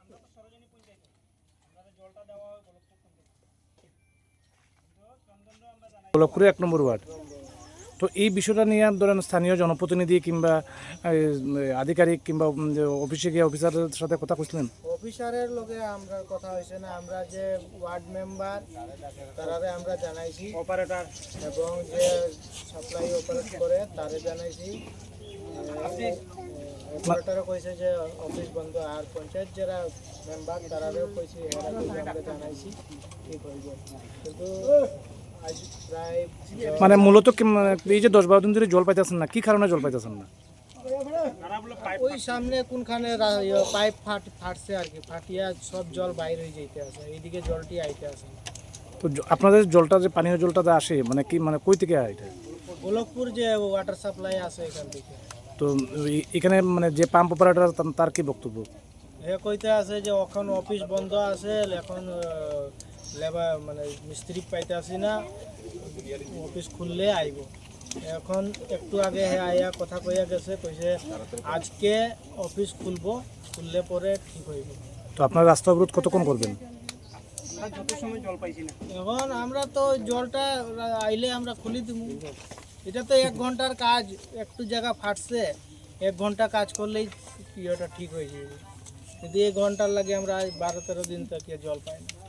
আমরা তো সরোজনী পঞ্চায়েত। আমরা তো জলটা দেওয়া হয় গোলাপপুরে এক নম্বর ওয়ার্ড। তো এই বিষয়টা নিয়ে ধরেন স্থানীয় জনপ্রতিনিধি কিংবা আধিকারিক কিংবা অফিসে গিয়ে অফিসারের সাথে কথা কইছিলেন অফিসারের লগে আমরা কথা হয়েছে না আমরা যে ওয়ার্ড মেম্বার তারারে আমরা জানাইছি। অপারেটর এবং যে সাপ্লাই অপারেট করে তারে জানাইছি। অপারেটরও কইছে যে অফিস বন্ধ আর পঞ্চায়েত যারা মেম্বার তারারেও কইছে আমরা জানাইছি। হইব কিন্তু মানে মূলত মানে এই যে দশ বারো দিন ধরে জল পাইতেছেন না কি কারণে জল পাইতেছেন না? ওই সামনে কোনখানে ইয়ে পাইপ ফাট ফাটছে আর কি ফাটিয়া সব জল বাইরে হয়ে যাইতে আছে এইদিকে জলটি আইতে আছে। তো আপনাদের জলটা যে পানীয় জলটা যে আসে মানে কি মানে কই থেকে আয় এটা? গোলকপুর যে ওয়াটার সাপ্লাই আছে এখান থেকে। তো এখানে মানে যে পাম্প অপারেটর তার কি বক্তব্য? হে কইতে আছে যে এখন অফিস বন্ধ আছে এখন লেবার মানে মিস্ত্রি পাইতে আসি না অফিস খুললে আইব। এখন একটু আগে হে আইয়া কথা কইয়া গেছে কইছে আজকে অফিস খুলবো খুললে পরে ঠিক হইব। তো আপনার রাস্তা অবরোধ কতক্ষণ করবেন? এখন আমরা তো জলটা আইলে আমরা খুলি দিব এটা তো এক ঘণ্টার কাজ একটু জায়গা ফাটছে এক ঘণ্টা কাজ করলেই ইয়েটা ঠিক হয়ে যাবে। কিন্তু এক ঘণ্টার লাগে আমরা আজ বারো তেরো দিন থেকে জল পাই না।